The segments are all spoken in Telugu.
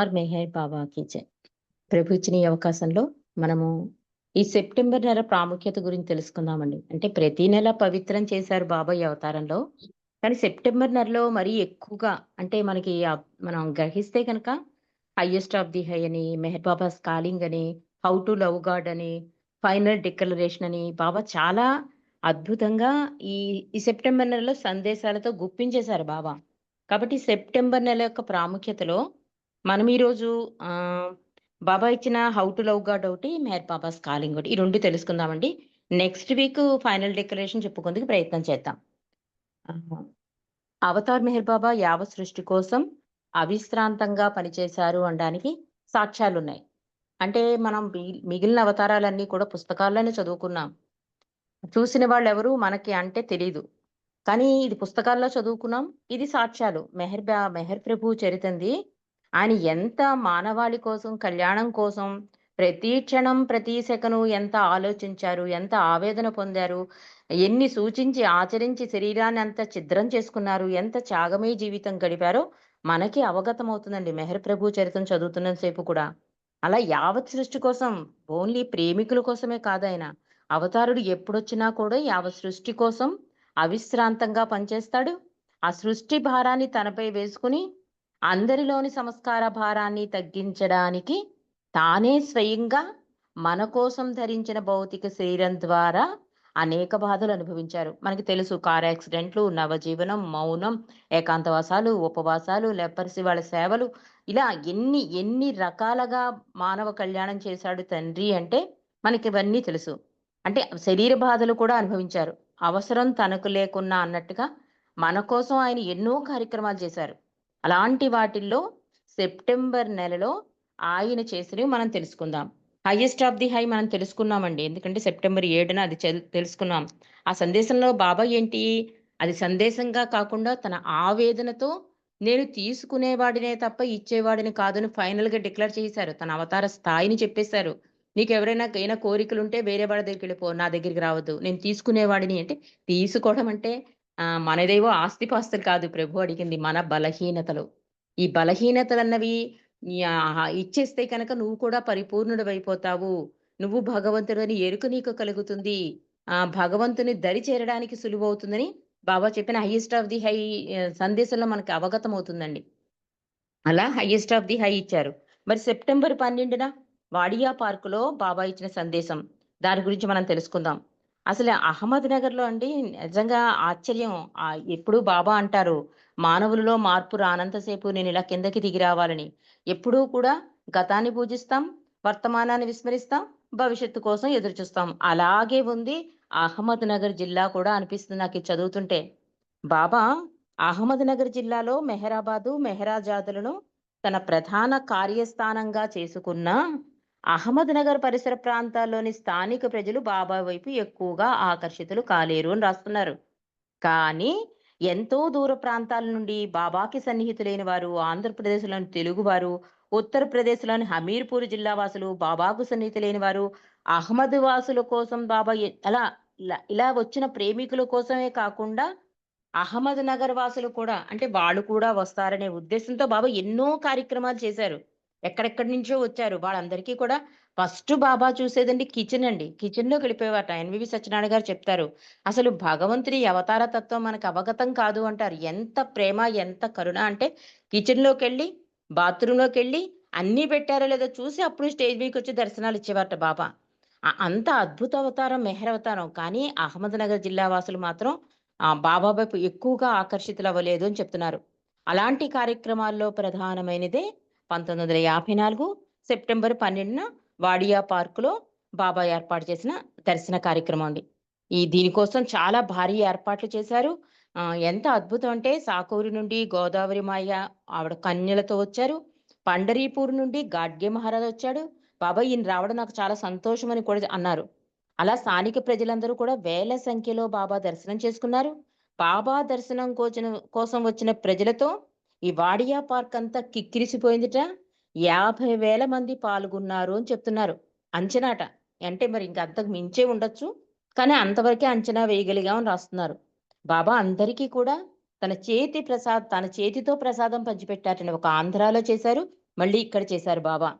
ఆర్ మెహర్ బాబాకి జై ప్రభు ఇచ్చిన ఈ అవకాశంలో మనము ఈ సెప్టెంబర్ నెల ప్రాముఖ్యత గురించి తెలుసుకుందామండి. అంటే ప్రతి నెల పవిత్రం చేశారు బాబా ఈ అవతారంలో. కానీ సెప్టెంబర్ నెలలో మరీ ఎక్కువగా అంటే మనకి మనం గ్రహిస్తే కనుక హైయెస్ట్ ఆఫ్ ది హై అని మెహర్ బాబా స్కాలింగ్ అని హౌ టు లవ్ గాడ్ అని ఫైనల్ డిక్లరేషన్ అని బాబా చాలా అద్భుతంగా ఈ ఈ సెప్టెంబర్ నెలలో సందేశాలతో గుప్పించేశారు బాబా. కాబట్టి సెప్టెంబర్ నెల యొక్క ప్రాముఖ్యతలో మనం ఈరోజు బాబా ఇచ్చిన హౌ టు లవ్ గాడ్ ఒకటి మేర్ బాబా స్కాలింగ్ ఒకటి ఈ రెండు తెలుసుకుందామండి. నెక్స్ట్ వీక్ ఫైనల్ డెకరేషన్ చెప్పుకుందుకు ప్రయత్నం చేద్దాం. అవతార్ మెహర్ బాబా యావ సృష్టి కోసం అవిశ్రాంతంగా పనిచేశారు అనడానికి సాక్ష్యాలు ఉన్నాయి అంటే మనం మిగిలిన అవతారాలన్నీ కూడా పుస్తకాల్లోనే చదువుకున్నాం. చూసిన వాళ్ళు ఎవరు మనకి అంటే తెలీదు. కానీ ఇది పుస్తకాల్లో చదువుకున్నాం. ఇది సాక్ష్యాలు. మెహర్ బా మెహర్ ప్రభు చరితంది ఆయన ఎంత మానవాళి కోసం కళ్యాణం కోసం ప్రతి క్షణం ప్రతి సెకను ఎంత ఆలోచించారు ఎంత ఆవేదన పొందారు ఎన్ని సూచించి ఆచరించి శరీరాన్ని అంత ఛిద్రం చేసుకున్నారు ఎంత త్యాగమే జీవితం గడిపారో మనకి అవగతం అవుతుందండి మెహర్ ప్రభు చరిత్రం చదువుతున్నంతసేపు కూడా. అలా యావత్ సృష్టి కోసం ఓన్లీ ప్రేమికుల కోసమే కాదాయన అవతారుడు ఎప్పుడొచ్చినా కూడా యావత్ సృష్టి కోసం అవిశ్రాంతంగా పనిచేస్తాడు. ఆ సృష్టి భారాన్ని తనపై వేసుకుని అందరిలోని సంస్కార భారాన్ని తగ్గించడానికి తానే స్వయంగా మన కోసం ధరించిన భౌతిక శరీరం ద్వారా అనేక బాధలు అనుభవించారు. మనకి తెలుసు కార్ యాక్సిడెంట్లు నవజీవనం మౌనం ఏకాంతవాసాలు ఉపవాసాలు లెపర్సి వాళ్ళ సేవలు. ఇలా ఎన్ని ఎన్ని రకాలుగా మానవ కళ్యాణం చేశాడు తండ్రి అంటే మనకి ఇవన్నీ తెలుసు. అంటే శరీర బాధలు కూడా అనుభవించారు. అవసరం తనకు లేకున్నా అన్నట్టుగా మన కోసం ఆయన ఎన్నో కార్యక్రమాలు చేశారు. అలాంటి వాటిల్లో సెప్టెంబర్ నెలలో ఆయన చేసినవి మనం తెలుసుకుందాం. హైయెస్ట్ ఆఫ్ ది హై మనం తెలుసుకున్నామండి. ఎందుకంటే సెప్టెంబర్ ఏడున అది తెలుసుకున్నాం. ఆ సందేశంలో బాబా ఏంటి? అది సందేశంగా కాకుండా తన ఆవేదనతో నేను తీసుకునేవాడినే తప్ప ఇచ్చేవాడిని కాదని ఫైనల్గా డిక్లేర్ చేశారు. తన అవతార స్థాయిని చెప్పేశారు. నీకు ఎవరైనా ఏమైనా కోరికలు ఉంటే వేరే వాడి దగ్గరికి వెళ్ళిపో నా దగ్గరికి రావద్దు. నేను తీసుకునేవాడిని అంటే తీసుకోవడం అంటే ఆ మనదేవో ఆస్తిపాస్తులు కాదు ప్రభు అడిగింది మన బలహీనతలు. ఈ బలహీనతలు అన్నవి ఇచ్చేస్తే కనుక నువ్వు కూడా పరిపూర్ణుడు అయిపోతావు నువ్వు భగవంతుడు అని ఎరుక నీకు కలుగుతుంది. ఆ భగవంతుని దరి చేరడానికి సులువు అవుతుందని బాబా చెప్పిన హైయెస్ట్ ఆఫ్ ది హై సందేశంలో మనకి అవగతం అవుతుందండి అలా హైయెస్ట్ ఆఫ్ ది హై ఇచ్చారు. మరి సెప్టెంబర్ పన్నెండున వాడియా పార్కులో బాబా ఇచ్చిన సందేశం. దాని గురించి మనం తెలుసుకుందాం. అసలు అహ్మద్ నగర్లో అండి నిజంగా ఆశ్చర్యం. ఎప్పుడు బాబా అంటారు మానవులలో మార్పు రానంతసేపు నేను ఇలా కిందకి దిగి రావాలని. ఎప్పుడూ కూడా గతాన్ని పూజిస్తాం వర్తమానాన్ని విస్మరిస్తాం భవిష్యత్తు కోసం ఎదురు చూస్తాం అలాగే ఉంది అహ్మద్ నగర్ జిల్లా కూడా అనిపిస్తుంది నాకు ఇది చదువుతుంటే. బాబా అహ్మద్ నగర్ జిల్లాలో మెహరాబాదు మెహరాజాదులను తన ప్రధాన కార్యస్థానంగా చేసుకున్న అహ్మద్ నగర్ పరిసర ప్రాంతాల్లోని స్థానిక ప్రజలు బాబా వైపు ఎక్కువగా ఆకర్షితులు కాలేరు అని రాస్తున్నారు. కానీ ఎంతో దూర ప్రాంతాల నుండి బాబాకి సన్నిహితులైన వారు ఆంధ్రప్రదేశ్లోని తెలుగువారు ఉత్తరప్రదేశ్లోని హమీర్పూర్ జిల్లా వాసులు బాబాకు సన్నిహితులైన వారు అహ్మద్ వాసుల కోసం బాబా అలా ఇలా- ఇలా వచ్చిన ప్రేమికుల కోసమే కాకుండా అహ్మద్ నగర్ వాసులు కూడా అంటే వాళ్ళు కూడా వస్తారనే ఉద్దేశంతో బాబా ఎన్నో కార్యక్రమాలు చేశారు. ఎక్కడెక్కడి నుంచో వచ్చారు. వాళ్ళందరికీ కూడా ఫస్ట్ బాబా చూసేదండి కిచెన్ అండి. కిచెన్లోకి వెళ్ళిపోయేవాట ఎన్వివి సత్యనారాయణ గారు చెప్తారు. అసలు భగవంతుని అవతార తత్వం మనకు అవగతం కాదు అంటారు. ఎంత ప్రేమ ఎంత కరుణ అంటే కిచెన్లోకి వెళ్ళి బాత్రూంలోకి వెళ్ళి అన్ని పెట్టారో లేదో చూసి అప్పుడు స్టేజ్ మీదకి వచ్చి దర్శనాలు ఇచ్చేవారట బాబా. అంత అద్భుత అవతారం మెహర్ అవతారం. కానీ అహ్మద్ నగర్ జిల్లా వాసులు మాత్రం ఆ బాబా వైపు ఎక్కువగా ఆకర్షితులు అవ్వలేదు అని చెప్తున్నారు. అలాంటి కార్యక్రమాల్లో ప్రధానమైనదే పంతొమ్మిది వందల యాభై నాలుగు సెప్టెంబర్ పన్నెండున వాడియా పార్కులో బాబా ఏర్పాటు చేసిన దర్శన కార్యక్రమం అండి. ఈ దీనికోసం చాలా భారీ ఏర్పాట్లు చేశారు. ఎంత అద్భుతం అంటే సాకూరు నుండి గోదావరి మాయ ఆవిడ కన్యలతో వచ్చారు. పండరీపూర్ నుండి గాడ్గే మహారాజ్ వచ్చాడు. బాబా ఈయన రావడం నాకు చాలా సంతోషం అని కూడా అన్నారు. అలా స్థానిక ప్రజలందరూ కూడా వేల సంఖ్యలో బాబా దర్శనం చేసుకున్నారు. బాబా దర్శనం కోచిన కోసం వచ్చిన ప్రజలతో ఈ వాడియా పార్క్ అంతా కిక్కిరిసిపోయిందిట. యాభై వేల మంది పాల్గొన్నారు అని చెప్తున్నారు. అంచనాట. అంటే మరి ఇంకా అంతకు మించే ఉండొచ్చు. కానీ అంతవరకే అంచనా వేయగలిగామని రాస్తున్నారు. బాబా అందరికీ కూడా తన చేతి ప్రసాద్ తన చేతితో ప్రసాదం పంచిపెట్టారని ఒక ఆంధ్రాలో చేశారు. మళ్ళీ ఇక్కడ చేశారు బాబా.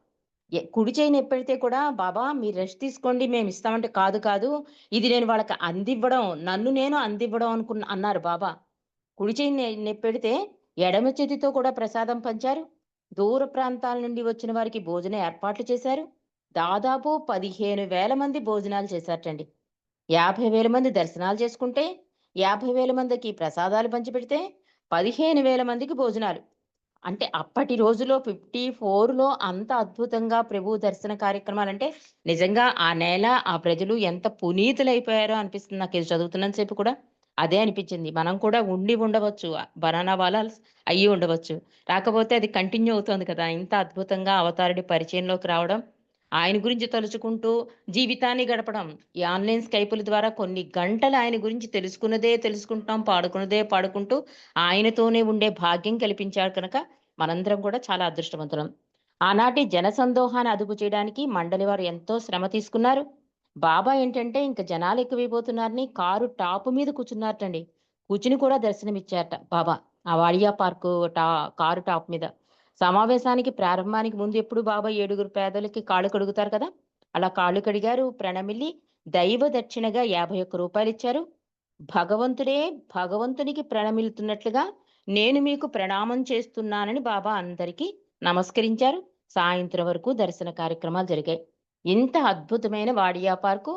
కుడి చెయ్యిని ఎప్పుడైతే కూడా బాబా మీరు రెస్ట్ తీసుకోండి మేము ఇస్తామంటే కాదు కాదు. ఇది నేను వాళ్ళకి అందివ్వడం నన్ను నేను అందివ్వడం అనుకున్న అన్నారు బాబా. కుడి చెయ్యిని నెప్పెడితే ఎడమ చేతితో కూడా ప్రసాదం పంచారు. దూర ప్రాంతాల నుండి వచ్చిన వారికి భోజన ఏర్పాట్లు చేశారు. దాదాపు పదిహేను వేల మంది భోజనాలు చేశారటండి. యాభై వేల మంది దర్శనాలు చేసుకుంటే యాభై వేల మందికి ప్రసాదాలు పంచిపెడితే పదిహేను వేల మందికి భోజనాలు. అంటే అప్పటి రోజులో ఫిఫ్టీ ఫోర్లో అంత అద్భుతంగా ప్రభు దర్శన కార్యక్రమాలు అంటే నిజంగా ఆ నేల ఆ ప్రజలు ఎంత పునీతులైపోయారో అనిపిస్తుంది నాకు ఇది చదువుతున్నంతసేపు కూడా. అదే అనిపించింది. మనం కూడా ఉండి ఉండవచ్చు. బనానా వాలాల్స్ అయ్యి ఉండవచ్చు. రాకపోతే అది కంటిన్యూ అవుతుంది కదా. ఇంత అద్భుతంగా అవతారుడి పరిచయంలోకి రావడం ఆయన గురించి తలుచుకుంటూ జీవితాన్ని గడపడం ఈ ఆన్లైన్ స్కైపుల ద్వారా కొన్ని గంటలు ఆయన గురించి తెలుసుకున్నదే తెలుసుకుంటాం పాడుకున్నదే పాడుకుంటూ ఆయనతోనే ఉండే భాగ్యం కల్పించాడు కనుక మనందరం కూడా చాలా అదృష్టవంతులం. ఆనాటి జనసందోహాన్ని అదుపు చేయడానికి మండలి వారు ఎంతో శ్రమ తీసుకున్నారు. బాబా ఏంటంటే ఇంకా జనాలు ఎక్కువైపోతున్నారని కారు టాప్ మీద కూర్చున్నారటండి. కూర్చుని కూడా దర్శనమిచ్చారట బాబా. ఆ వాడియా పార్కు టా కారు టాప్ మీద. సమావేశానికి ప్రారంభానికి ముందు ఎప్పుడు బాబా ఏడుగురు పేదలకి కాళ్ళు కడుగుతారు కదా? అలా కాళ్ళు కడిగారు ప్రణమిల్లి. దైవ దక్షిణగా యాభై ఒక్క రూపాయలు ఇచ్చారు భగవంతుడే భగవంతునికి ప్రణమిల్లుతున్నట్లుగా నేను మీకు ప్రణామం చేస్తున్నానని బాబా అందరికీ నమస్కరించారు. సాయంత్రం వరకు దర్శన కార్యక్రమాలు జరిగాయి. ఇంత అద్భుతమైన వాడియా పార్కు.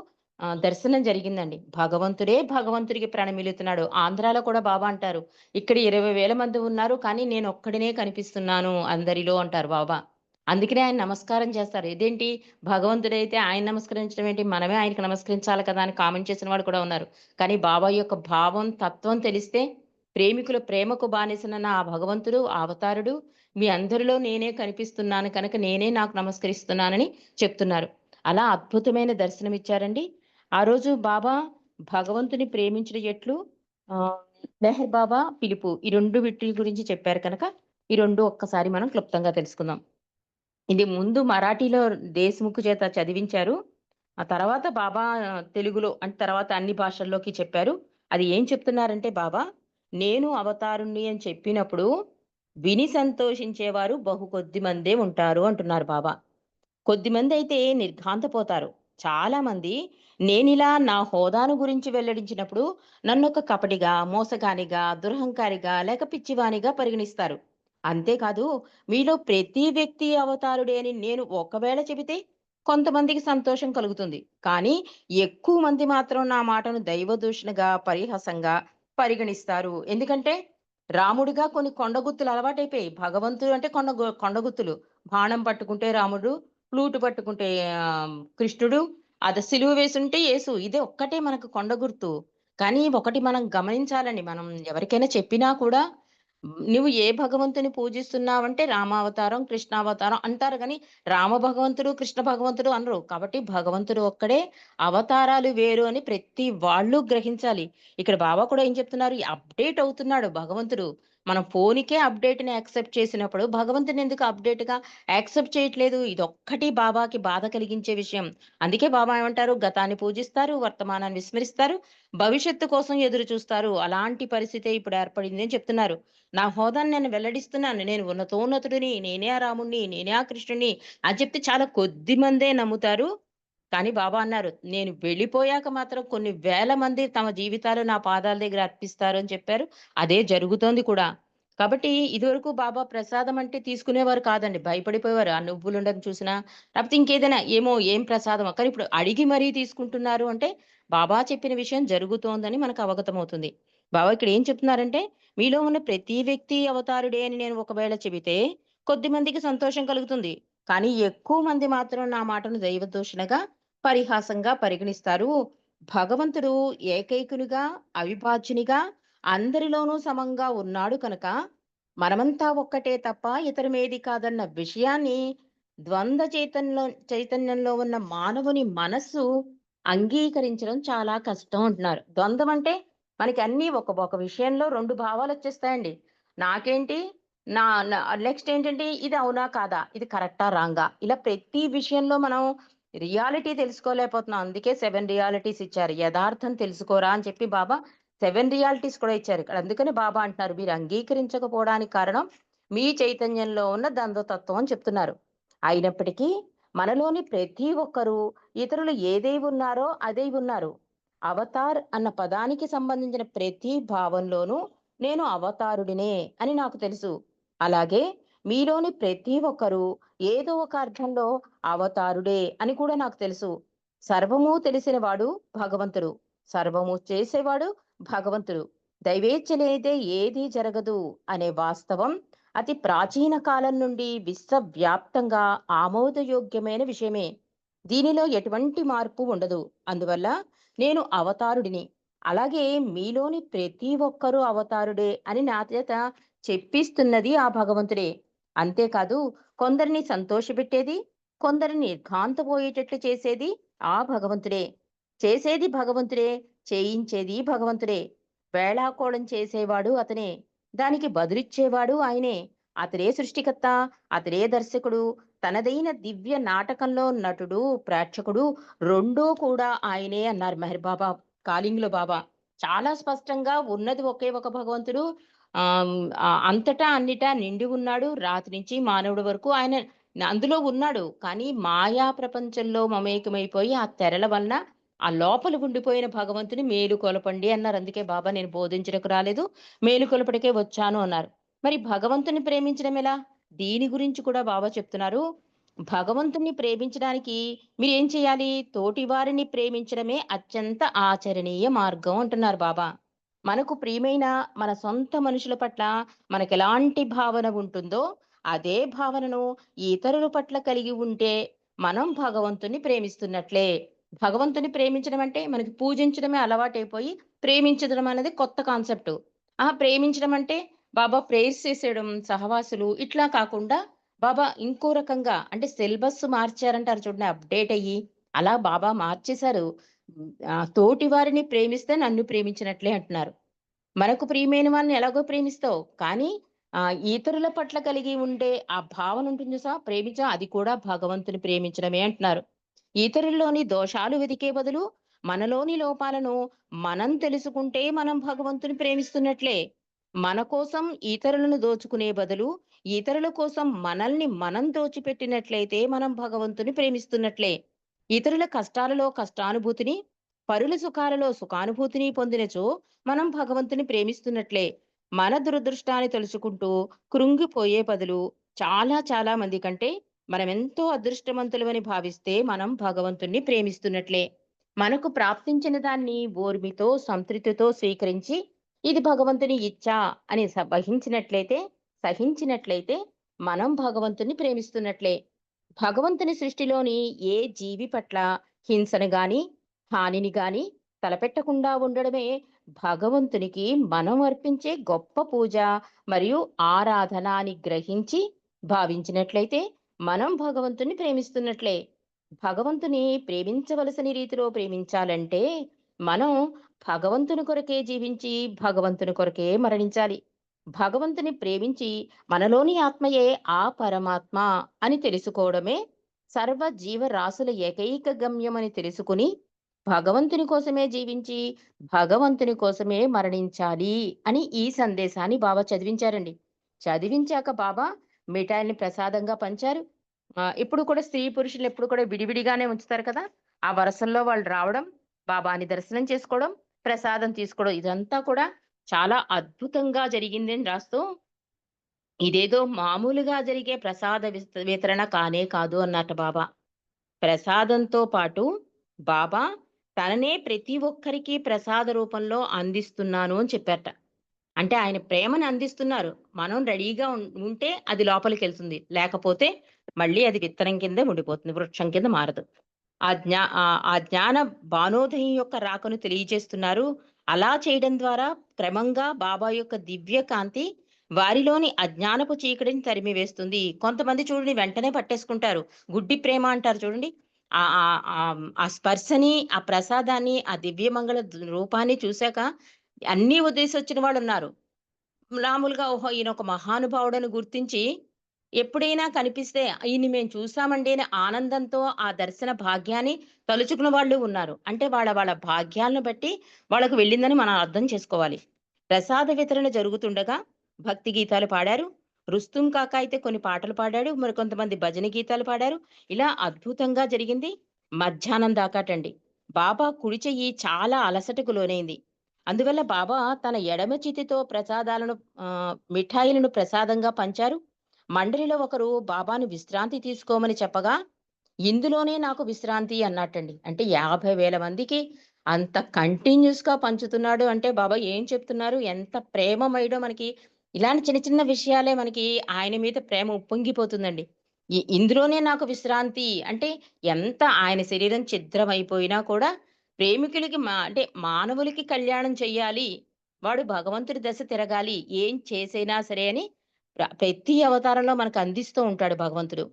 దర్శనం జరిగిందండి. భగవంతుడే భగవంతుడికి ప్రణమిల్లుతున్నాడు. ఆంధ్రాలో కూడా బాబా అంటారు ఇక్కడ ఇరవై వేల మంది ఉన్నారు కానీ నేను ఒక్కడినే కనిపిస్తున్నాను అందరిలో అంటారు బాబా. అందుకనే ఆయన నమస్కారం చేస్తారు. ఇదేంటి? భగవంతుడైతే ఆయన నమస్కరించడం ఏంటి? మనమే ఆయనకి నమస్కరించాలి కదా అని కామెంట్ చేసిన వాడు కూడా ఉన్నారు. కానీ బాబా యొక్క భావం తత్వం తెలిస్తే ప్రేమికుల ప్రేమకు బానిసిన ఆ భగవంతుడు అవతారుడు మీ అందరిలో నేనే కనిపిస్తున్నాను కనుక నేనే నాకు నమస్కరిస్తున్నానని చెప్తున్నారు. అలా అద్భుతమైన దర్శనం ఇచ్చారండి. ఆ రోజు బాబా భగవంతుని ప్రేమించిన ఎట్లు? మెహర్ బాబా పిలుపు. ఈ రెండు వీటి గురించి చెప్పారు కనుక ఈ రెండు ఒక్కసారి మనం క్లుప్తంగా తెలుసుకుందాం. ఇది ముందు మరాఠీలో దేశముఖ్ చేత చదివించారు. ఆ తర్వాత బాబా తెలుగులో అంటే తర్వాత అన్ని భాషల్లోకి చెప్పారు. అది ఏం చెప్తున్నారంటే బాబా నేను అవతారుణ్ణి అని చెప్పినప్పుడు విని సంతోషించేవారు బహు కొద్ది మందే ఉంటారు అంటున్నారు బాబా. కొద్ది మంది అయితే నిర్ఘాంతపోతారు. చాలామంది నేనిలా నా హోదాను గురించి వెల్లడించినప్పుడు నన్ను ఒక కపటిగా మోసగానిగా దురహంకారిగా లేక పిచ్చివానిగా పరిగణిస్తారు. అంతేకాదు మీలో ప్రతి వ్యక్తి అవతారుడే అని నేను ఒకవేళ చెబితే కొంతమందికి సంతోషం కలుగుతుంది. కానీ ఎక్కువ మంది మాత్రం నా మాటను దైవదూషణగా పరిహాసంగా పరిగణిస్తారు. ఎందుకంటే రాముడిగా కొన్ని కొండగుత్తులు అలవాటైపోయాయి. భగవంతుడు అంటే కొండ కొండగుత్తులు. బాణం పట్టుకుంటే రాముడు ఫ్లూట్ పట్టుకుంటే కృష్ణుడు అది సిలువ వేసుంటే యేసు. ఇదే ఒక్కటే మనకు కొండ గుర్తు కానీ ఒకటి మనం గమనించాలని మనం ఎవరికైనా చెప్పినా కూడా నువ్వు ఏ భగవంతుని పూజిస్తున్నావంటే రామావతారం కృష్ణావతారం అంటారు కానీ రామ భగవంతుడు కృష్ణ భగవంతుడు అనరు. కాబట్టి భగవంతుడు ఒక్కడే. అవతారాలు వేరు అని ప్రతి వాళ్ళు గ్రహించాలి. ఇక్కడ బాబా కూడా ఏం చెప్తున్నారు? అప్డేట్ అవుతున్నాడు భగవంతుడు. మనం ఫోన్కే అప్డేట్ని యాక్సెప్ట్ చేసినప్పుడు భగవంతుని ఎందుకు అప్డేట్గా యాక్సెప్ట్ చేయట్లేదు? ఇదొక్కటి బాబాకి బాధ కలిగించే విషయం. అందుకే బాబా ఏమంటారు? గతాన్ని పూజిస్తారు వర్తమానాన్ని విస్మరిస్తారు భవిష్యత్తు కోసం ఎదురు చూస్తారు. అలాంటి పరిస్థితే ఇప్పుడు ఏర్పడింది అని చెప్తున్నారు. నా హోదాన్ని నేను వెల్లడిస్తున్నాను. నేను ఉన్నతోన్నతుడిని నేనే ఆ రాముణ్ణి నేనే ఆ కృష్ణుని అని చెప్తే చాలా కొద్ది మందే నమ్ముతారు. కానీ బాబా అన్నారు నేను వెళ్ళిపోయాక మాత్రం కొన్ని వేల మంది తమ జీవితాలు నా పాదాల దగ్గర అర్పిస్తారు అని చెప్పారు. అదే జరుగుతోంది కూడా. కాబట్టి ఇదివరకు బాబా ప్రసాదం అంటే తీసుకునేవారు కాదండి. భయపడిపోయేవారు. ఆ నువ్వులు ఉండడం చూసినా లేకపోతే ఇంకేదైనా ఏమో ఏం ప్రసాదం? కానీ ఇప్పుడు అడిగి మరీ తీసుకుంటున్నారు అంటే బాబా చెప్పిన విషయం జరుగుతోందని మనకు అవగతమవుతుంది బాబా ఇక్కడ ఏం చెప్తున్నారంటే మీలో ఉన్న ప్రతి వ్యక్తి అవతారుడే అని నేను ఒకవేళ చెబితే కొద్ది మందికి సంతోషం కలుగుతుంది. కానీ ఎక్కువ మంది మాత్రం నా మాటను దైవదూషణగా పరిహాసంగా పరిగణిస్తారు. భగవంతుడు ఏకైకునిగా అవిభాజ్యునిగా అందరిలోనూ సమంగా ఉన్నాడు కనుక మనమంతా ఒక్కటే తప్ప ఇతరమేది కాదన్న విషయాన్ని ద్వంద్వ చైతన్యంలో చైతన్యంలో ఉన్న మానవుని మనస్సు అంగీకరించడం చాలా కష్టం అంటున్నారు. ద్వంద్వం అంటే మనకి అన్ని ఒక ఒక విషయంలో రెండు భావాలు వచ్చేస్తాయండి. నాకేంటి? నా నెక్స్ట్ ఏంటంటే ఇది అవునా కాదా? ఇది కరెక్టా? రాంగా? ఇలా ప్రతి విషయంలో మనం రియాలిటీ తెలుసుకోలేకపోతున్నాం. అందుకే సెవెన్ రియాలిటీస్ ఇచ్చారు. యథార్థం తెలుసుకోరా అని చెప్పి బాబా సెవెన్ రియాలిటీస్ కూడా ఇచ్చారు. ఇక్కడ అందుకని బాబా అంటున్నారు మీరు అంగీకరించకపోవడానికి కారణం మీ చైతన్యంలో ఉన్న ద్వంద్వతత్వం అని చెప్తున్నారు. అయినప్పటికీ మనలోని ప్రతి ఒక్కరూ ఇతరులు ఏదై ఉన్నారో అదే ఉన్నారు. అవతార్ అన్న పదానికి సంబంధించిన ప్రతి భావంలోనూ నేను అవతారుడినే అని నాకు తెలుసు. అలాగే మీలోని ప్రతి ఒక్కరూ ఏదో ఒక అర్థంలో అవతారుడే అని కూడా నాకు తెలుసు. సర్వము తెలిసిన వాడు భగవంతుడు. సర్వము చేసేవాడు భగవంతుడు. దైవేచ్ఛ లేదే ఏదీ జరగదు అనే వాస్తవం అతి ప్రాచీన కాలం నుండి విశ్వవ్యాప్తంగా ఆమోదయోగ్యమైన విషయమే. దీనిలో ఎటువంటి మార్పు ఉండదు. అందువల్ల నేను అవతారుడిని. అలాగే మీలోని ప్రతి ఒక్కరూ అవతారుడే అని నా చేత చెప్పిస్తున్నది ఆ భగవంతుడే. అంతేకాదు కొందరిని సంతోషపెట్టేది కొందరిని నిర్ఘాంతపోయేటట్లు చేసేది ఆ భగవంతుడే. చేసేది భగవంతుడే చేయించేది భగవంతుడే. వేళాకోళం చేసేవాడు అతనే. దానికి బదులిచ్చేవాడు ఆయనే. అతడే సృష్టికర్త అతడే దర్శకుడు తనదైన దివ్య నాటకంలో నటుడు ప్రేక్షకుడు రెండూ కూడా ఆయనే అన్నారు మెహర్ బాబా కాలింగ్లో బాబా. చాలా స్పష్టంగా ఉన్నది ఒకే ఒక భగవంతుడు. అంతటా అన్నిటా నిండి ఉన్నాడు. రాత్రి నుంచి మానవుడి వరకు ఆయన అందులో ఉన్నాడు. కానీ మాయా ప్రపంచంలో మమేకమైపోయి ఆ తెరల వలన ఆ లోపల ఉండిపోయిన భగవంతుని మేలు కొలపండి అన్నారు. అందుకే బాబా నేను బోధించడానికి రాలేదు. మేలు కొలపడికే వచ్చాను అన్నారు. మరి భగవంతుని ప్రేమించడం ఎలా? దీని గురించి కూడా బాబా చెప్తున్నారు. భగవంతుని ప్రేమించడానికి మీరు ఏం చేయాలి? తోటి వారిని ప్రేమించడమే అత్యంత ఆచరణీయ మార్గం అంటున్నారు బాబా. మనకు ప్రియమైన మన సొంత మనుషుల పట్ల మనకు ఎలాంటి భావన ఉంటుందో అదే భావనను ఇతరుల పట్ల కలిగి ఉంటే మనం భగవంతుని ప్రేమిస్తున్నట్లే. భగవంతుని ప్రేమించడం అంటే మనకి పూజించడమే అలవాటైపోయి ప్రేమించడం అనేది కొత్త కాన్సెప్ట్. ఆ ప్రేమించడం అంటే బాబా ప్రేయర్స్ చేసేయడం సహవాసులు ఇట్లా కాకుండా బాబా ఇంకో రకంగా అంటే సిలబస్ మార్చారంటారు చూడండి అప్డేట్ అయ్యి. అలా బాబా మార్చేశారు. ఆ, తోటి వారిని ప్రేమిస్తే నన్ను ప్రేమించినట్లే అంటున్నారు. మనకు ప్రియమైన వారిని ఎలాగో ప్రేమిస్తావు కానీ ఆ ఇతరుల పట్ల కలిగి ఉండే ఆ భావన ఉంటుంది సా ప్రేమించా అది కూడా భగవంతుని ప్రేమించడమే అంటున్నారు. ఇతరుల్లోని దోషాలు వెతికే బదులు మనలోని లోపాలను మనం తెలుసుకుంటే మనం భగవంతుని ప్రేమిస్తున్నట్లే. మన కోసం ఇతరులను దోచుకునే బదులు ఇతరుల కోసం మనల్ని మనం దోచిపెట్టినట్లయితే మనం భగవంతుని ప్రేమిస్తున్నట్లే. ఇతరుల కష్టాలలో కష్టానుభూతిని పరుల సుఖాలలో సుఖానుభూతిని పొందినచో మనం భగవంతుని ప్రేమిస్తున్నట్లే. మన దురదృష్టాన్ని తెలుసుకుంటూ కృంగిపోయే బదులు చాలా చాలా మంది కంటే మనం ఎంతో అదృష్టవంతులమని భావిస్తే మనం భగవంతుణ్ణి ప్రేమిస్తున్నట్లే. మనకు ప్రాప్తించిన దాన్ని ఓర్మితో సంతృప్తితో స్వీకరించి ఇది భగవంతుని ఇచ్చా అని వహించినట్లయితే సహించినట్లయితే మనం భగవంతుని ప్రేమిస్తున్నట్లే. భగవంతుని సృష్టిలోని ఏ జీవి పట్ల హింసను గాని హానిని గాని తలపెట్టకుండా ఉండడమే భగవంతునికి మనం అర్పించే గొప్ప పూజ మరియు ఆరాధన అని గ్రహించి భావించినట్లయితే మనం భగవంతుని ప్రేమిస్తున్నట్లే. భగవంతుని ప్రేమించవలసిన రీతిలో ప్రేమించాలంటే మనం భగవంతుని కొరకే జీవించి భగవంతుని కొరకే మరణించాలి. భగవంతుని ప్రేమించి మనలోని ఆత్మయే ఆ పరమాత్మ అని తెలుసుకోవడమే సర్వ జీవరాశుల ఏకైక గమ్యం అని తెలుసుకుని భగవంతుని కోసమే జీవించి భగవంతుని కోసమే మరణించాలి అని ఈ సందేశాన్ని బాబా చదివించారండి. చదివించాక బాబా మిఠాయిల్ని ప్రసాదంగా పంచారు. ఇప్పుడు కూడా స్త్రీ పురుషులు ఎప్పుడు కూడా విడివిడిగానే ఉంచుతారు కదా. ఆ వరసల్లో వాళ్ళు రావడం బాబాని దర్శనం చేసుకోవడం ప్రసాదం తీసుకోవడం ఇదంతా కూడా చాలా అద్భుతంగా జరిగిందని రాస్తూ ఇదేదో మామూలుగా జరిగే ప్రసాద వితరణ కానే కాదు అన్నట్టు బాబా. ప్రసాదంతో పాటు బాబా తననే ప్రతి ఒక్కరికి ప్రసాద రూపంలో అందిస్తున్నాను అని చెప్పారట. అంటే ఆయన ప్రేమను అందిస్తున్నారు. మనం రెడీగా ఉం- ఉంటే అది లోపలికి వెళ్తుంది. లేకపోతే మళ్ళీ అది విత్తనం కింద ఉండిపోతుంది వృక్షం కింద మారదు. ఆ జ్ఞా ఆ- ఆ జ్ఞాన బానోదయం యొక్క రాకను తెలియజేస్తున్నారు అలా చేయడం ద్వారా క్రమంగా బాబా యొక్క దివ్య కాంతి వారిలోని అజ్ఞానపు చీకటిని తరిమి వేస్తుంది కొంతమంది చూడండి వెంటనే పట్టేసుకుంటారు. గుడ్డి ప్రేమ అంటారు చూడండి. ఆ ఆ- స్పర్శని ఆ ప్రసాదాన్ని ఆ దివ్యమంగళ రూపాన్ని చూశాక అన్ని వదిలేసి వచ్చిన వాళ్ళు ఉన్నారు. మామూలుగా ఓహో ఈయన ఒక మహానుభావుడని గుర్తించి ఎప్పుడైనా కనిపిస్తే ఈయన్ని మేము చూసామండి అని ఆనందంతో ఆ దర్శన భాగ్యాన్ని తలుచుకున్న వాళ్ళు ఉన్నారు అంటే వాళ్ళ వాళ్ళ భాగ్యాలను బట్టి వాళ్ళకు వెళ్ళిందని మనం అర్థం చేసుకోవాలి ప్రసాద వితరణ జరుగుతుండగా భక్తి గీతాలు పాడారు రుస్తుం కాక అయితే కొన్ని పాటలు పాడాడు. మరి కొంతమంది భజన గీతాలు పాడారు. ఇలా అద్భుతంగా జరిగింది. మధ్యాహ్నం దాకాటండి. బాబా కుడి చెయ్యి చాలా అలసటకు లోనైంది. అందువల్ల బాబా తన ఎడమ చేతితో ప్రసాదాలను మిఠాయిలను ప్రసాదంగా పంచారు. మండలిలో ఒకరు బాబాను విశ్రాంతి తీసుకోమని చెప్పగా, ఇందులోనే నాకు విశ్రాంతి అన్నట్టండి. అంటే యాభై వేల మందికి అంత కంటిన్యూస్గా పంచుతున్నాడు అంటే బాబా ఏం చెప్తున్నారు? ఎంత ప్రేమమయుడో మనకి ఇలాంటి చిన్న చిన్న విషయాలే మనకి ఆయన మీద ప్రేమ ఉప్పొంగిపోతుందండి. ఇందులోనే నాకు విశ్రాంతి అంటే ఎంత ఆయన శరీరం ఛిద్రమైపోయినా కూడా ప్రేమికులకి మా అంటే మానవులకి కళ్యాణం చెయ్యాలి. వాడు భగవంతుడి దశ తిరగాలి. ఏం చేసైనా సరే అని ప్రతి అవతారంలో మనకు అందిస్తూ ఉంటాడు భగవంతుడు.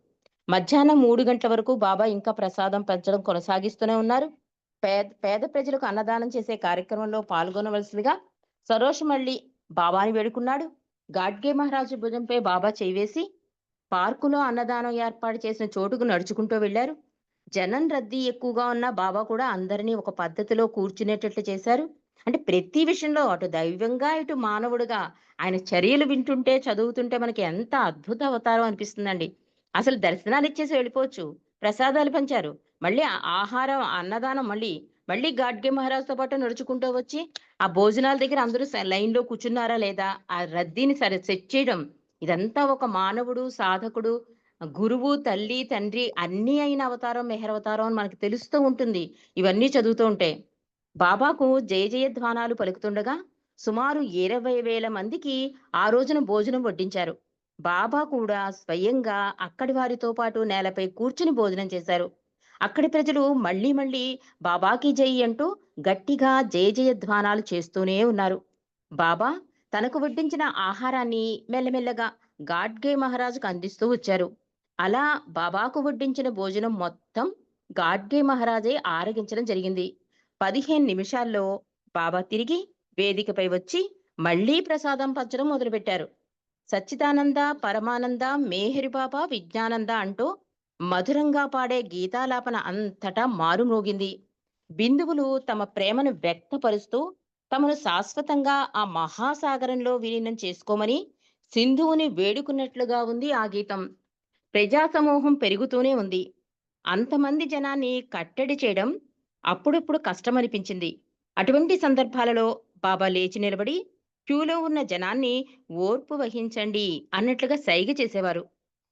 మధ్యాహ్నం మూడు గంటల వరకు బాబా ఇంకా ప్రసాదం పెంచడం కొనసాగిస్తూనే ఉన్నారు. పేద పేద ప్రజలకు అన్నదానం చేసే కార్యక్రమంలో పాల్గొనవలసిందిగా సరోష్ మళ్ళీ బాబాని వేడుకున్నాడు. గాడ్గే మహారాజు భుజంపై బాబా చేయివేసి పార్కులో అన్నదానం ఏర్పాటు చేసిన చోటుకు నడుచుకుంటూ వెళ్ళారు. జనం రద్దీ ఎక్కువగా ఉన్న బాబా కూడా అందరినీ ఒక పద్ధతిలో కూర్చునేటట్లు చేశారు. అంటే ప్రతి విషయంలో అటు దైవంగా, ఇటు మానవుడుగా ఆయన చర్యలు వింటుంటే, చదువుతుంటే మనకి ఎంత అద్భుత అవతారం అనిపిస్తుందండి. అసలు దర్శనాలిచ్చేసి వెళ్ళిపోవచ్చు. ప్రసాదాలు పంచారు. మళ్ళీ ఆహారం, అన్నదానం మళ్ళీ, మళ్ళీ గాడ్గే మహారాజుతో పాటు నడుచుకుంటూ వచ్చి, ఆ భోజనాల దగ్గర అందరూ లైన్‌లో కూర్చున్నారా లేదా? ఆ రద్దీని సరి సెట్ చేయడం. ఇదంతా ఒక మానవుడు, సాధకుడు, గురువు, తల్లి, తండ్రి అన్నీ అయిన అవతారం మెహర్ అవతారం అని మనకు తెలుస్తూ ఉంటుంది. ఇవన్నీ చదువుతూ ఉంటే. బాబాకు జయ జయధ్వానాలు పలుకుతుండగా సుమారు ఇరవై వేల మందికి ఆ రోజున భోజనం వడ్డించారు. బాబా కూడా స్వయంగా అక్కడి వారితో పాటు నేలపై కూర్చుని భోజనం చేశారు. అక్కడి ప్రజలు మళ్ళీ మళ్ళీ బాబాకి జై అంటూ గట్టిగా జయ జయధ్వానాలు చేస్తూనే ఉన్నారు. బాబా తనకు వడ్డించిన ఆహారాన్ని మెల్లమెల్లగా గాడ్గే మహారాజుకు అందిస్తూ వచ్చారు. అలా బాబాకు వడ్డించిన భోజనం మొత్తం గాడ్గే మహారాజే ఆరగించడం జరిగింది. 15 నిమిషాల్లో బాబా తిరిగి వేదికపై వచ్చి మళ్ళీ ప్రసాదం పంచడం మొదలుపెట్టారు. సచ్చిదానంద, పరమానంద, మేహరి బాబా, విజ్ఞానంద అంటూ మధురంగా పాడే గీతాలాపన అంతటా మారుమ్రోగింది. బిందువులు తమ ప్రేమను వ్యక్తపరుస్తూ తమను శాశ్వతంగా ఆ మహాసాగరంలో విలీనం చేసుకోమని సింధువుని వేడుకున్నట్లుగా ఉంది ఆ గీతం. ప్రజా సమూహం పెరుగుతూనే ఉంది. అంతమంది జనాన్ని కట్టడి చేయడం అప్పుడప్పుడు కష్టమనిపించింది. అటువంటి సందర్భాలలో బాబా లేచి నిలబడి క్యూలో ఉన్న జనాన్ని ఓర్పు వహించండి అన్నట్లుగా సైగ చేసేవారు.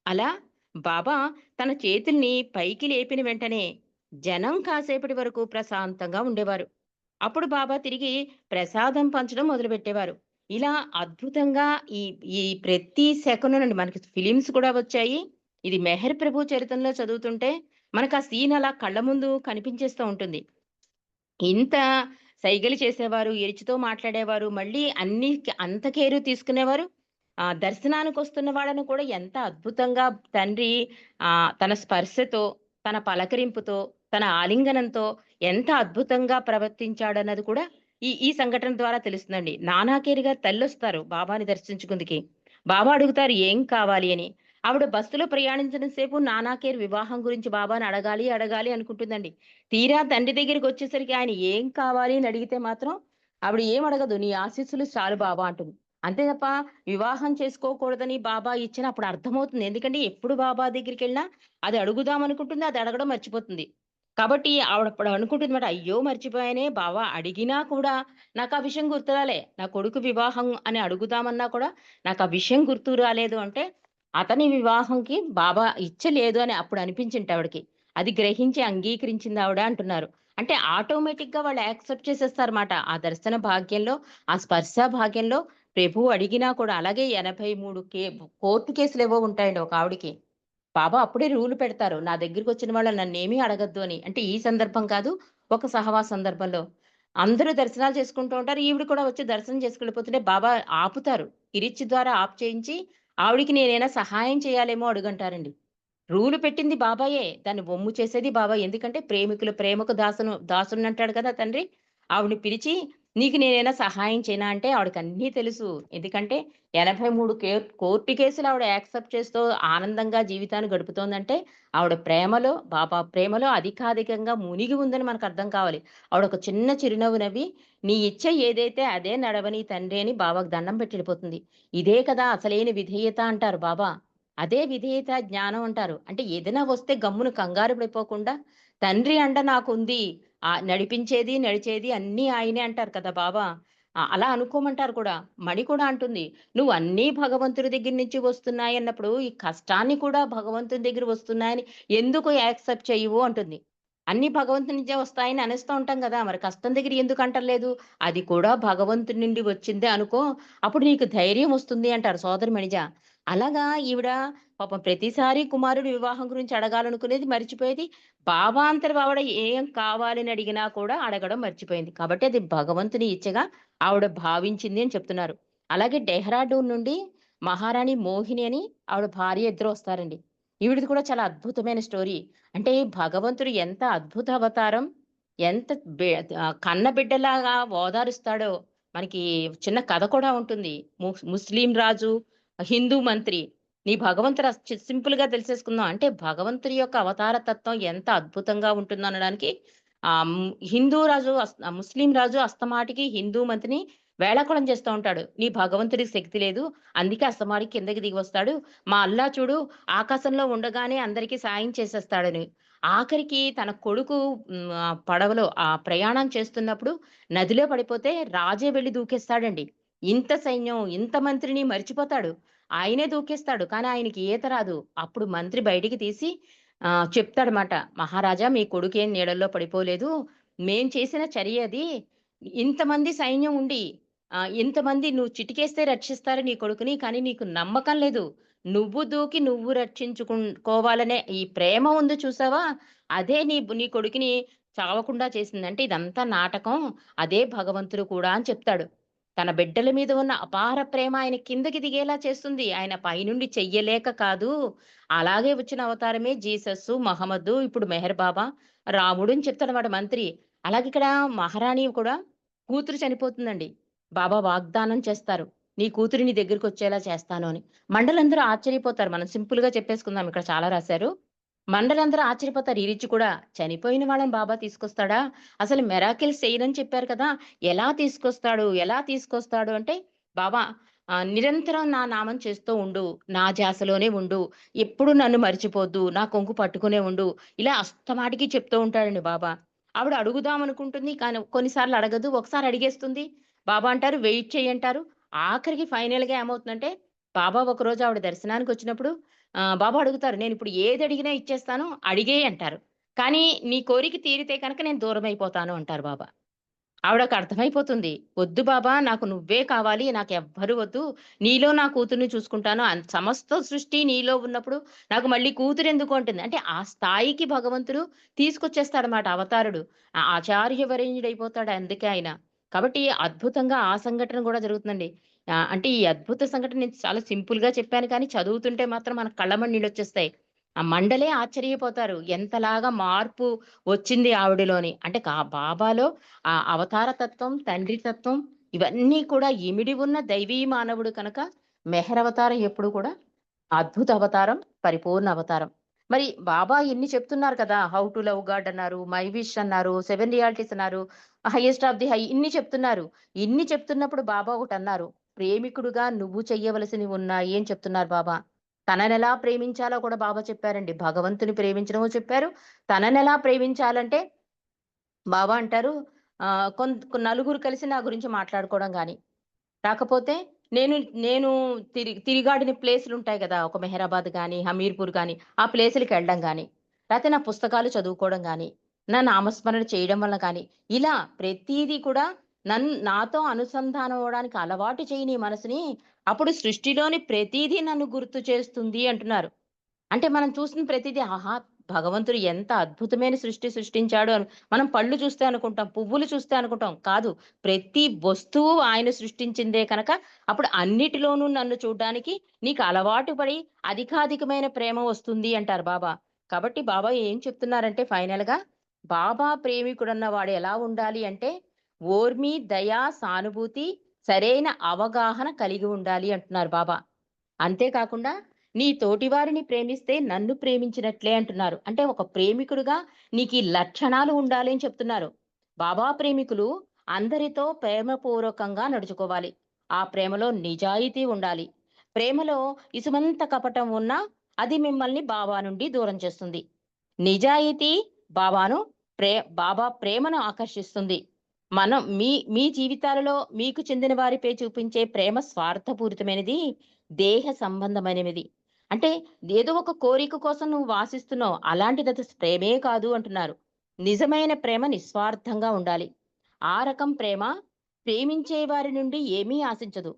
అలా బాబా తన చేతుల్ని పైకి లేపిన వెంటనే జనం కాసేపటి వరకు ప్రశాంతంగా ఉండేవారు. అప్పుడు బాబా తిరిగి ప్రసాదం పంచడం మొదలుపెట్టేవారు. ఇలా అద్భుతంగా ఈ ఈ ప్రతి సెకనునండి మనకి ఫిలిమ్స్ కూడా వచ్చాయి. ఇది మెహర్ ప్రభు చరిత్రలో చదువుతుంటే మనకు ఆ సీన్ అలా కళ్ళ ముందు కనిపించేస్తూ ఉంటుంది. ఇంత సైగలు చేసేవారు, ఎరిచితో మాట్లాడేవారు, మళ్ళీ అన్ని అంత కేరు తీసుకునేవారు. ఆ దర్శనానికి వస్తున్న వాళ్ళను కూడా ఎంత అద్భుతంగా తండ్రి ఆ తన స్పర్శతో, తన పలకరింపుతో, తన ఆలింగనంతో ఎంత అద్భుతంగా ప్రవర్తించాడన్నది కూడా ఈ ఈ సంఘటన ద్వారా తెలుస్తుందండి. నానాకేరిగా గారి తల్లొస్తారు బాబాని దర్శించుకుందికి బాబా అడుగుతారు ఏం కావాలి అని. ఆవిడ బస్సులో ప్రయాణించిన సేపు నానాకేర్ వివాహం గురించి బాబాని అడగాలి, అడగాలి అనుకుంటుందండి. తీరా తండ్రి దగ్గరికి వచ్చేసరికి ఆయన ఏం కావాలి అని అడిగితే మాత్రం ఆవిడ ఏం అడగదు. నీ ఆశీస్సులు చాలు బాబా అంటుంది. అంతే తప్ప వివాహం చేసుకోకూడదని బాబా ఇచ్చిన అప్పుడు అర్థమవుతుంది. ఎందుకంటే ఎప్పుడు బాబా దగ్గరికెళ్ళినా అది అడుగుదాం అనుకుంటుంది. అది అడగడం మర్చిపోతుంది. కాబట్టి ఆవిడప్పుడు అనుకుంటుందన్నమాట. అయ్యో! మర్చిపోయానే బాబా అడిగినా కూడా నాకు ఆ విషయం గుర్తు రాలే. నా కొడుకు వివాహం అని అడుగుదామన్నా కూడా నాకు ఆ విషయం గుర్తు రాలేదు అంటే అతని వివాహంకి బాబా ఇచ్చ లేదు అని అప్పుడు అనిపించింది ఆవిడకి. అది గ్రహించి అంగీకరించింది ఆవిడ అంటున్నారు. అంటే ఆటోమేటిక్గా వాళ్ళు యాక్సెప్ట్ చేసేస్తారన్నమాట. ఆ దర్శన భాగ్యంలో, ఆ స్పర్శ భాగ్యంలో ప్రభువు అడిగినా కూడా అలాగే 83 కే కోర్టు ఏవో ఉంటాయండి ఒక ఆవిడకి. బాబా అప్పుడే రూల్ పెడతారు. నా దగ్గరికి వచ్చిన వాళ్ళు నన్ను నన్నేమీ అడగద్దు అని. అంటే ఈ సందర్భం కాదు. ఒక సహవాస సందర్భంలో. అందరూ దర్శనాలు చేసుకుంటూ ఉంటారు. ఈవిడ కూడా వచ్చి దర్శనం చేసుకెళ్ళిపోతుంటే బాబా ఆపుతారు. ఇరిచి ద్వారా ఆప్ చేయించి ఆవిడికి నేనైనా సహాయం చేయాలేమో అడుగంటారండి. రూలు పెట్టింది బాబాయే. దాన్ని బొమ్ము చేసేది బాబాయ్. ఎందుకంటే ప్రేమికులు ప్రేమకు దాసును దాసుడినంటాడు కదా తండ్రి. ఆవిడని పిలిచి నీకు నేనైనా సహాయం చేయనా అంటే ఆవిడకి అన్నీ తెలుసు. ఎందుకంటే 83 కే కోర్టు కేసులు ఆవిడ యాక్సెప్ట్ చేస్తూ ఆనందంగా జీవితాన్ని గడుపుతోందంటే ఆవిడ ప్రేమలో బాబా ప్రేమలో అధికాధికంగా మునిగి ఉందని మనకు అర్థం కావాలి. ఆవిడ ఒక చిన్న చిరునవ్వు నవ్వి నీ ఇచ్చ ఏదైతే అదే నడవని తండ్రి అని బాబాకు దండం పెట్టిపోతుంది ఇదే కదా అసలైన విధేయత అంటారు బాబా. అదే విధేయత జ్ఞానం అంటారు. అంటే ఏదైనా వస్తే గమ్మున కంగారు పడిపోకుండా తండ్రి అండ నాకుంది. ఆ నడిపించేది, నడిచేది అన్నీ ఆయనే అంటారు కదా బాబా. అలా అనుకోమంటారు కూడా. మణి కూడా అంటుంది. "నువ్వు అన్నీ భగవంతుడి దగ్గర నుంచి వస్తున్నాయి అన్నప్పుడు ఈ కష్టాన్ని కూడా భగవంతుని దగ్గర వస్తున్నాయని ఎందుకు యాక్సెప్ట్ చేయవు అంటుంది. అన్ని భగవంతుని నుంచే వస్తాయని అనేస్తూ ఉంటాం కదా మరి కష్టం దగ్గర ఎందుకు అంటలేదు? అది కూడా భగవంతుడి నుండి వచ్చిందే అనుకో, అప్పుడు నీకు ధైర్యం వస్తుంది అంటారు సోదరి మణిజ. అలాగా ఈవిడ పాపం ప్రతిసారి కుమారుడు వివాహం గురించి అడగాలనుకునేది మర్చిపోయేది. భావాంతర ఆవిడ ఏం కావాలని అడిగినా కూడా అడగడం మర్చిపోయింది. కాబట్టి అది భగవంతుని ఇచ్చగా ఆవిడ భావించింది అని చెప్తున్నారు. అలాగే డెహ్రాడూన్ నుండి మహారాణి మోహిని అని ఆవిడ భార్య ఇద్దరు వస్తారండి. ఈవిడిది కూడా చాలా అద్భుతమైన స్టోరీ. అంటే భగవంతుడు ఎంత అద్భుత అవతారం, ఎంత కన్నబిడ్డలాగా ఓదారుస్తాడో మనకి చిన్న కథ కూడా ఉంటుంది. ముస్ ముస్లిం రాజు, హిందూ మంత్రి. నీ భగవంతుడు సింపుల్ చి సింపుల్‌గా తెలిసేసుకుందాం. అంటే భగవంతుడి యొక్క అవతార తత్వం ఎంత అద్భుతంగా ఉంటుందో అనడానికి ఆ హిందూ రాజు ముస్లిం రాజు అస్తమాటికి హిందూ మంత్రిని వేళాకుళం చేస్తూ ఉంటాడు. నీ భగవంతుడికి శక్తి లేదు. అందుకే అస్తమాటికి కిందకి దిగి వస్తాడు. మా అల్లా చూడు ఆకాశంలో ఉండగానే అందరికీ సాయం చేసేస్తాడని. ఆఖరికి తన కొడుకు పడవలో ఆ ప్రయాణం చేస్తున్నప్పుడు నదిలో పడిపోతే రాజే వెళ్ళి దూకేస్తాడండి. ఇంత సైన్యం, ఇంత మంత్రిని మర్చిపోతాడు. ఆయనే దూకేస్తాడు. కానీ ఆయనకి ఈత రాదు. అప్పుడు మంత్రి బయటికి తీసి ఆహ్, చెప్తాడమాట. "మహారాజా మీ కొడుకేం నీడల్లో పడిపోలేదు. మేం చేసిన చర్య అది. ఇంతమంది సైన్యం ఉండి ఇంతమంది నువ్వు చిటికేస్తే రక్షిస్తారు నీ కొడుకుని. కానీ నీకు నమ్మకం లేదు. నువ్వు దూకి నువ్వు రక్షించుకోవాలనే ఈ ప్రేమ ఉంది చూసావా? అదే నీ నీ కొడుకుని చావకుండా చేసిందంటే ఇదంతా నాటకం. అదే భగవంతుడు కూడా" అని చెప్తాడు. తన బిడ్డల మీద ఉన్న అపార ప్రేమ ఆయన కిందకి దిగేలా చేస్తుంది. ఆయన పైనుండి చెయ్యలేక కాదు. అలాగే వచ్చిన అవతారమే జీసస్ మహమ్మదు, ఇప్పుడు మెహర్ బాబా, రాముడు అని చెప్తాడన్నమాట మంత్రి. అలాగే ఇక్కడ మహారాణి కూడా కూతురు చనిపోతుందండి. బాబా వాగ్దానం చేస్తారు. నీ కూతురిని దగ్గరికి వచ్చేలా చేస్తాను అని. మండలందరూ ఆశ్చర్యపోతారు. మనం సింపుల్గా చెప్పేసుకుందాం. ఇక్కడ చాలా రాశారు. మండలందరూ ఆశ్చర్యపోతారు. ఈరిచ్చి కూడా చనిపోయిన వాళ్ళని బాబా తీసుకొస్తాడా? అసలు మెరాకిల్స్ చేయనని చెప్పారు కదా! ఎలా తీసుకొస్తాడు? ఎలా తీసుకొస్తాడు? అంటే బాబా నిరంతరం నా నామం చేస్తూ ఉండు. నా జాసలోనే ఉండు. ఎప్పుడు నన్ను మర్చిపోద్దు. నా కొంగు పట్టుకునే ఉండు. ఇలా అస్తమాటికి చెప్తూ ఉంటాడండి బాబా. ఆవిడ అడుగుదాం అనుకుంటుంది. కానీ కొన్నిసార్లు అడగదు. ఒకసారి అడిగేస్తుంది. బాబా అంటారు వెయిట్ చెయ్యి అంటారు. ఆఖరికి ఫైనల్‌గా ఏమవుతుందంటే బాబా ఒకరోజు ఆవిడ దర్శనానికి వచ్చినప్పుడు బాబా అడుగుతారు. నేను ఇప్పుడు ఏది అడిగినా ఇచ్చేస్తాను. అడిగే అంటారు. కానీ నీ కోరిక తీరితే కనుక నేను దూరం అయిపోతాను అంటారు బాబా. ఆవిడకు అర్థమైపోతుంది. వద్దు బాబా నాకు నువ్వే కావాలి. నాకు ఎవ్వరు వద్దు. నీలో నా కూతుర్ని చూసుకుంటాను. సమస్త సృష్టి నీలో ఉన్నప్పుడు నాకు మళ్ళీ కూతురు ఎందుకు అంటుంది. అంటే ఆ స్థాయికి భగవంతుడు తీసుకొచ్చేస్తాడనమాట అవతారుడు. ఆ ఆచార్యవరేణ్యుడైపోతాడు అందుకే ఆయన. కాబట్టి అద్భుతంగా ఆ సంఘటన కూడా జరుగుతుందండి. అంటే ఈ అద్భుత సంఘటన నేను చాలా సింపుల్‌గా చెప్పాను కానీ చదువుతుంటే మాత్రం మన కళ్ళము నీళ్ళు వచ్చేస్తాయి ఆ మండలే ఆశ్చర్యపోతారు. ఎంతలాగా మార్పు వచ్చింది ఆవిడలోని. అంటే కా బాబాలో ఆ అవతార తత్వం, తండ్రి తత్వం ఇవన్నీ కూడా ఇమిడి ఉన్న దైవీ మానవుడు కనుక మెహర్ అవతారం ఎప్పుడు కూడా అద్భుత అవతారం, పరిపూర్ణ అవతారం. మరి బాబా ఎన్ని చెప్తున్నారు కదా! హౌ టు లవ్ గాడ్ అన్నారు, మై విష్ అన్నారు, సెవెన్ రియాలిటీస్ అన్నారు, హైయెస్ట్ ఆఫ్ ది హై ఇన్ని చెప్తున్నారు. ఇన్ని చెప్తున్నప్పుడు బాబా ఒకటి అన్నారు ప్రేమికుడుగా నువ్వు చెయ్యవలసినవి ఉన్నాయి అని చెప్తున్నారు బాబా. తననెలా ప్రేమించాలో కూడా బాబా చెప్పారండి. భగవంతుని ప్రేమించడమో చెప్పారు. తననెలా ప్రేమించాలంటే బాబా అంటారు కొంత కొంత్ నలుగురు కలిసి నా గురించి మాట్లాడుకోవడం కానీ కాకపోతే నేను నేను తిరిగి తిరిగాడిన ప్లేసులుంటాయి కదా ఒక మెహరాబాద్ కానీ హమీర్‌పూర్ కానీ ఆ ప్లేసులకి వెళ్ళడం కానీ లేకపోతే నా పుస్తకాలు చదువుకోవడం కానీ నా నామస్మరణ చేయడం వల్ల కానీ ఇలా ప్రతిదీ కూడా నన్ నాతో అనుసంధానం అవ్వడానికి అలవాటు చేయని మనసుని. అప్పుడు సృష్టిలోని ప్రతిదీ నన్ను గుర్తు చేస్తుంది అంటున్నారు. అంటే మనం చూసిన ప్రతిదీ ఆహా! భగవంతుడు ఎంత అద్భుతమైన సృష్టి సృష్టించాడు అని మనం పళ్ళు చూస్తే అనుకుంటాం. పువ్వులు చూస్తే అనుకుంటాం. కాదు. ప్రతి వస్తువు ఆయన సృష్టించిందే కనుక అప్పుడు అన్నిటిలోనూ నన్ను చూడడానికి నీకు అలవాటు పడి అధికాధికమైన ప్రేమ వస్తుంది అంటారు బాబా. కాబట్టి బాబా ఏం చెప్తున్నారంటే ఫైనల్‌గా బాబా ప్రేమికుడన్న వాడు ఎలా ఉండాలి అంటే ఓర్మి దయా సానుభూతి సరైన అవగాహన కలిగి ఉండాలి అంటున్నారు బాబా అంతేకాకుండా నీ తోటివారిని ప్రేమిస్తే నన్ను ప్రేమించినట్లే అంటున్నారు. అంటే ఒక ప్రేమికుడుగా నీకు ఈ లక్షణాలు ఉండాలి అని చెప్తున్నారు. బాబా ప్రేమికులు అందరితో ప్రేమపూర్వకంగా నడుచుకోవాలి. ఆ ప్రేమలో నిజాయితీ ఉండాలి. ప్రేమలో ఇసుమంత కపటం ఉన్నా అది మిమ్మల్ని బాబా నుండి దూరం చేస్తుంది. నిజాయితీ బాబాను ప్రే బాబా ప్రేమను ఆకర్షిస్తుంది. మనం మీ మీ జీవితాలలో మీకు చెందిన వారిపై చూపించే ప్రేమ స్వార్థపూరితమైనది దేహ సంబంధమైనది. అంటే ఏదో ఒక కోరిక కోసం నువ్వు వాసిస్తున్నావు అలాంటిది అది ప్రేమే కాదు అంటున్నారు. నిజమైన ప్రేమ నిస్వార్థంగా ఉండాలి. ఆ రకం ప్రేమ ప్రేమించే వారి నుండి ఏమీ ఆశించదు.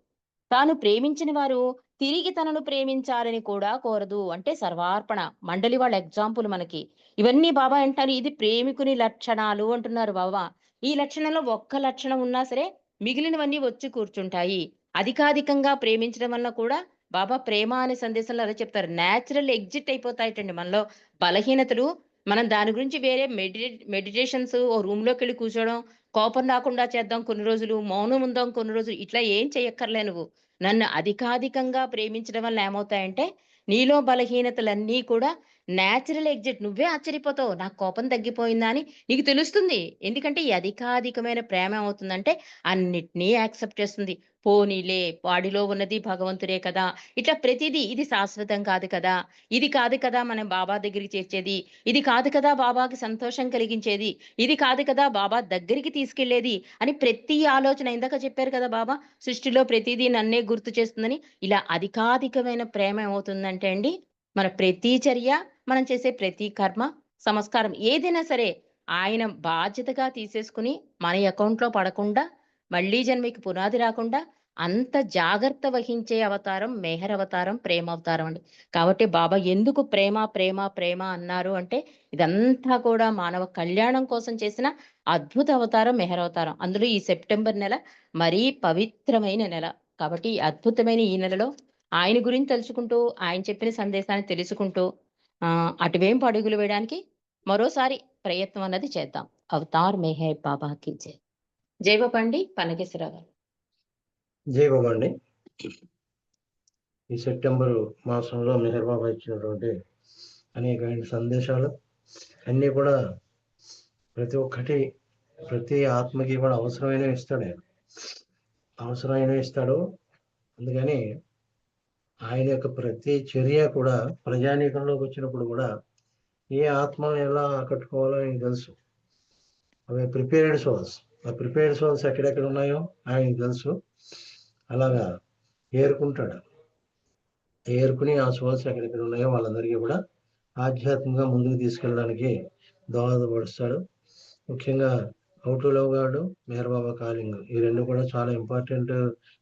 తాను ప్రేమించిన వారు తిరిగి తనను ప్రేమించాలని కూడా కోరదు. అంటే సర్వార్పణ మండలి వాళ్ళ ఎగ్జాంపుల్ మనకి. ఇవన్నీ బాబా అంటారు ఇది ప్రేమికుని లక్షణాలు అంటున్నారు బాబా. ఈ లక్షణంలో ఒక్క లక్షణం ఉన్నా సరే మిగిలినవన్నీ వచ్చి కూర్చుంటాయి. అధికాధికంగా ప్రేమించడం వల్ల కూడా బాబా ప్రేమ అనే సందేశంలో అదే చెప్తారు. న్యాచురల్ ఎగ్జిట్ అయిపోతాయటండి మనలో. బలహీనతలు మనం దాని గురించి వేరే మెడిటే మెడిటేషన్స్ ఓ రూమ్లోకి వెళ్ళి కూర్చోవడం కోపం రాకుండా చేద్దాం కొన్ని రోజులు మౌనం ఉందాం కొన్ని రోజులు ఇట్లా ఏం చేయక్కర్లే నువ్వు. నన్ను అధికాధికంగా ప్రేమించడం వల్ల ఏమవుతాయంటే నీలో బలహీనతలన్నీ కూడా న్యాచురల్ ఎగ్జిట్ నువ్వే ఆశ్చర్యపోతావు. నాకు కోపం తగ్గిపోయిందా అని నీకు తెలుస్తుంది. ఎందుకంటే ఈ అధికాధికమైన ప్రేమ ఏమవుతుందంటే అన్నిటినీ యాక్సెప్ట్ చేస్తుంది. పోనీలే వాడిలో ఉన్నది భగవంతుడే కదా. ఇట్లా ప్రతిదీ ఇది శాశ్వతం కాదు కదా. ఇది కాదు కదా మనం బాబా దగ్గరికి చేర్చేది. ఇది కాదు కదా బాబాకి సంతోషం కలిగించేది. ఇది కాదు కదా బాబా దగ్గరికి తీసుకెళ్ళేది అని ప్రతి ఆలోచన ఇందాక చెప్పారు కదా బాబా. సృష్టిలో ప్రతిదీ నన్నే గుర్తు చేస్తుందని ఇలా అధికాధికమైన ప్రేమ ఏమవుతుందంటే అండి మన ప్రతి చర్య మనం చేసే ప్రతి కర్మ సంస్కారం ఏదైనా సరే ఆయన బాధ్యతగా తీసేసుకుని మన అకౌంట్లో పడకుండా మళ్ళీ జన్మకి పునాది రాకుండా అంత జాగ్రత్త వహించే అవతారం మేహర్ అవతారం ప్రేమ అవతారం అండి. కాబట్టి బాబా ఎందుకు ప్రేమ ప్రేమ ప్రేమ అన్నారు అంటే ఇదంతా కూడా మానవ కళ్యాణం కోసం చేసిన అద్భుత అవతారం మెహర్ అవతారం. అందులో ఈ సెప్టెంబర్ నెల మరీ పవిత్రమైన నెల. కాబట్టి అద్భుతమైన ఈ నెలలో ఆయన గురించి తెలుసుకుంటూ ఆయన చెప్పిన సందేశాన్ని తెలుసుకుంటూ అటువేం పడుగులు అడుగులు వేయడానికి మరోసారి ప్రయత్నం అన్నది చేద్దాం. అవతార్ మెహే బాబాకి జై. జై బాబా అండి పనకేశ్వరరావు గారు ఈ సెప్టెంబర్ మాసంలో మెహర్ బాబా ఇచ్చినటువంటి అనేకమైన సందేశాలు అన్నీ కూడా ప్రతి ఒక్కటి ప్రతి ఆత్మకి కూడా అవసరమైన ఇస్తాడు అవసరమైన ఇస్తాడు. అందుకని ఆయన యొక్క ప్రతి చర్య కూడా ప్రజానీకంలోకి వచ్చినప్పుడు కూడా ఏ ఆత్మను ఎలా ఆకట్టుకోవాలో ఆయనకు తెలుసు. అవి ప్రిపేర్డ్ సోల్స్. ఆ ప్రిపేర్డ్ సోల్స్ ఎక్కడెక్కడ ఉన్నాయో ఆయనకు తెలుసు. అలాగా ఏరుకుంటాడు. ఏరుకుని ఆ సోల్స్ ఎక్కడెక్కడ ఉన్నాయో వాళ్ళందరికీ కూడా ఆధ్యాత్మికంగా ముందుకు తీసుకెళ్ళడానికి దోహదపడుస్తాడు ముఖ్యంగా అవుట్ లవ్ గాడు మేరబాబా కాలింగ్ ఈ రెండు కూడా చాలా ఇంపార్టెంట్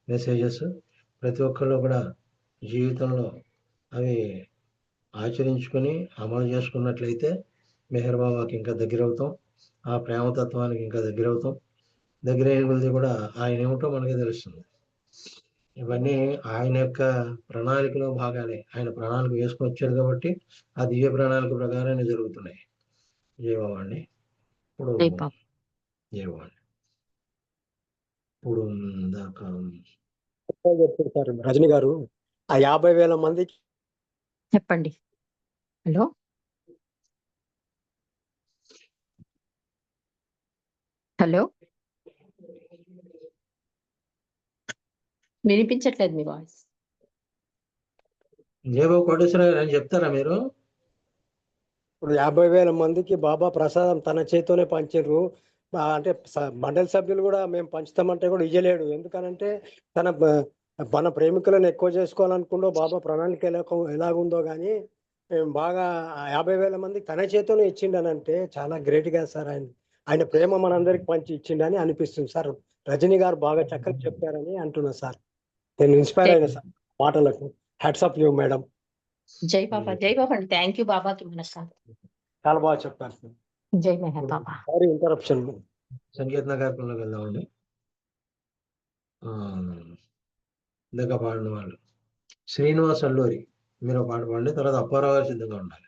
మెసేజెస్ ప్రతి ఒక్కళ్ళు కూడా జీవితంలో అవి ఆచరించుకొని అమలు చేసుకున్నట్లయితే మెహర్ బాబాకి ఇంకా దగ్గర అవుతాం ఆ ప్రేమతత్వానికి ఇంకా దగ్గర అవుతాం దగ్గర అయిన కొద్ది కూడా ఆయన ఏమిటో మనకి తెలుస్తుంది. ఇవన్నీ ఆయన యొక్క ప్రణాళికలో భాగాలే. ఆయన ప్రణాళిక వేసుకొని వచ్చాడు కాబట్టి ఆ దివ్య ప్రణాళిక ప్రకారాన్ని జరుగుతున్నాయి. జయబాబా అండి. ఇప్పుడు జై బాబా. జయబాబా అండి. ఇప్పుడు రజని గారు. ఆ యాభై వేల మందికి చెప్పండి. హలో? హలో? వినిపించట్లేదు మీ వాయిస్. జయబాబు కోటేశ్వర గారు అని చెప్తారా మీరు? ఇప్పుడు యాభై వేల మందికి బాబా ప్రసాదం తన చేతితోనే పంచారు అంటే మండలి సభ్యులు కూడా మేము పంచుతామంటే కూడా ఇయ్యలేడు. ఎందుకనంటే తన మన ప్రేమికులను ఎక్కువ చేసుకోవాలనుకుంటూ బాబా ప్రణాళిక ఎలా ఎలాగుందో కానీ మేము బాగా యాభై వేల మంది తన చేతితోనే ఇచ్చిండనంటే చాలా గ్రేట్గా సార్ ఆయన. ఆయన ప్రేమ మనందరికి పంచి ఇచ్చిండని అనిపిస్తుంది సార్. రజనీ గారు బాగా చక్కగా చెప్పారని అంటున్నా సార్. నేను ఇన్స్పైర్ అయినా సార్ మాటలకు. హ్యాట్స్ ఆఫ్ యూ మేడం జై బాబా జై బాబా థ్యాంక్ యూ బాబాకి చాలా బాగా చెప్పారు సార్. జై మెహర్ బాబా. సారీ ఇంటరప్షన్ సంకీర్తన కార్యక్రమంలోకి వెళ్దామండి. ఆ, ఇందాక పాడిన వాళ్ళు. శ్రీనివాస్ అల్లూరి మీరు పాట పాడండి తర్వాత అప్పారావు గారు సిద్ధంగా ఉండాలి.